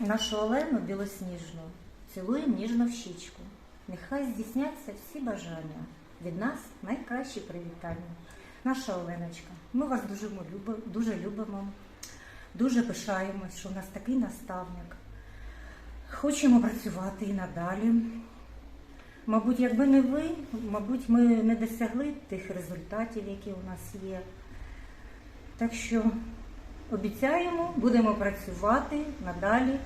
Нашу Олену білосніжну цілуємо ніжно в щічку. Нехай здійсняться всі бажання. Від нас найкращі привітання. Наша Оленочка, ми вас дуже любимо, дуже любимо, дуже пишаємось, що в нас такий наставник. Хочемо працювати і надалі. Мабуть, якби не ви, мабуть, ми не досягли тих результатів, які у нас є. Так що обіцяємо, будемо працювати надалі.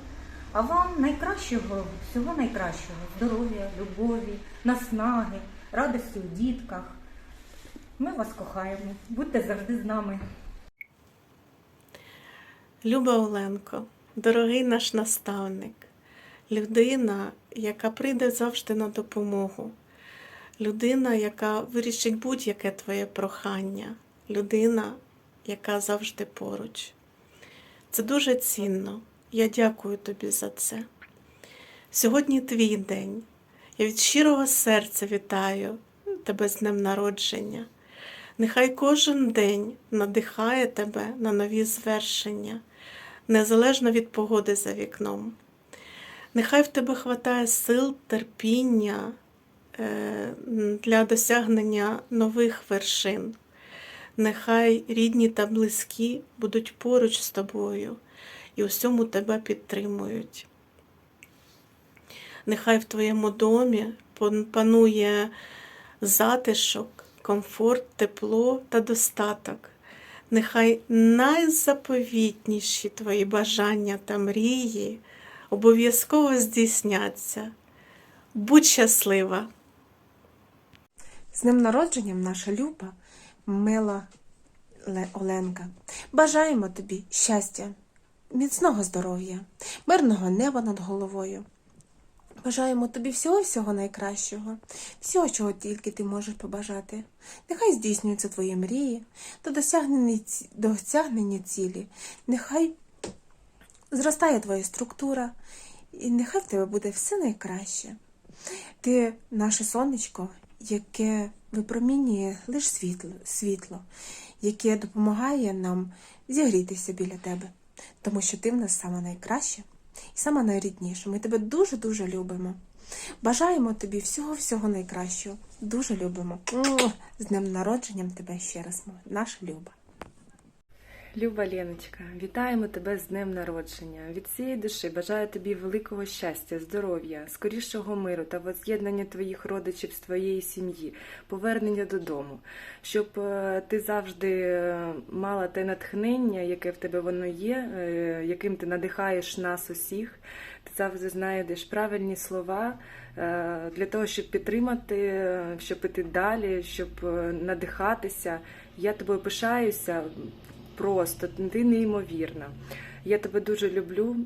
А вам найкращого, всього найкращого здоров'я, любові, наснаги, радості у дітках. Ми вас кохаємо. Будьте завжди з нами. Люба Оленко, дорогий наш наставник, людина, яка прийде завжди на допомогу, людина, яка вирішить будь-яке твоє прохання, людина, яка завжди поруч. Це дуже цінно. Я дякую тобі за це. Сьогодні твій день. Я від щирого серця вітаю тебе з днем народження. Нехай кожен день надихає тебе на нові звершення, незалежно від погоди за вікном. Нехай в тебе хватає сил, терпіння е, для досягнення нових вершин. Нехай рідні та близькі будуть поруч з тобою і усьому тебе підтримують. Нехай в твоєму домі панує затишок, комфорт, тепло та достаток. Нехай найзаповітніші твої бажання та мрії обов'язково здійсняться. Будь щаслива! З днем народженням наша Люба, мила Оленка. Бажаємо тобі щастя, міцного здоров'я, мирного неба над головою. Бажаємо тобі всього-всього найкращого, всього, чого тільки ти можеш побажати. Нехай здійснюються твої мрії до досягнення, ці- досягнення цілі. Нехай зростає твоя структура, і нехай в тебе буде все найкраще. Ти наше сонечко, яке випромінює лише світло, світло, яке допомагає нам зігрітися біля тебе, тому що ти в нас саме найкраще і саме найрідніше. Ми тебе дуже-дуже любимо. Бажаємо тобі всього-всього найкращого. Дуже любимо. З днем народженням тебе ще раз, наша Люба. Люба Леночка, вітаємо тебе з днем народження. Від цієї душі бажаю тобі великого щастя, здоров'я, скорішого миру та воз'єднання твоїх родичів з твоєї сім'ї, повернення додому, щоб е, ти завжди е, мала те натхнення, яке в тебе воно є, е, яким ти надихаєш нас усіх. Ти завжди знайдеш правильні слова для того, щоб підтримати, щоб іти далі, щоб надихатися. Я тобою пишаюся просто, ти неймовірна. Я тебе дуже люблю.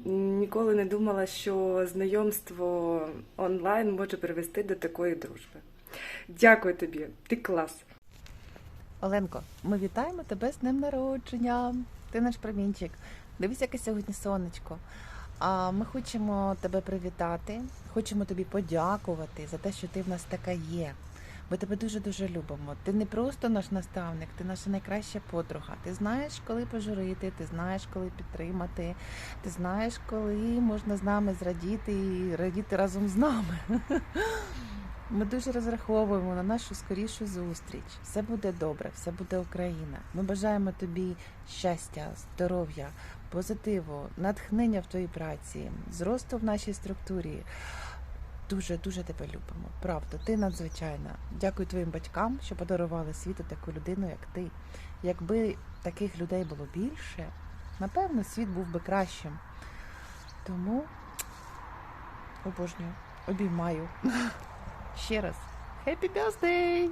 Ніколи не думала, що знайомство онлайн може привести до такої дружби. Дякую тобі, ти клас. Оленко, ми вітаємо тебе з днем народження. Ти наш промінчик. Дивись, яке сьогодні сонечко. А ми хочемо тебе привітати, хочемо тобі подякувати за те, що ти в нас така є. Ми тебе дуже дуже любимо. Ти не просто наш наставник, ти наша найкраща подруга. Ти знаєш, коли пожурити, ти знаєш, коли підтримати, ти знаєш, коли можна з нами зрадіти і радіти разом з нами. Ми дуже розраховуємо на нашу скорішу зустріч. Все буде добре, все буде Україна. Ми бажаємо тобі щастя, здоров'я, позитиву, натхнення в твоїй праці, зросту в нашій структурі. Дуже дуже тебе любимо. Правда, ти надзвичайна. Дякую твоїм батькам, що подарували світу таку людину, як ти. Якби таких людей було більше, напевно, світ був би кращим. Тому обожнюю, обіймаю. Ще раз. Happy birthday!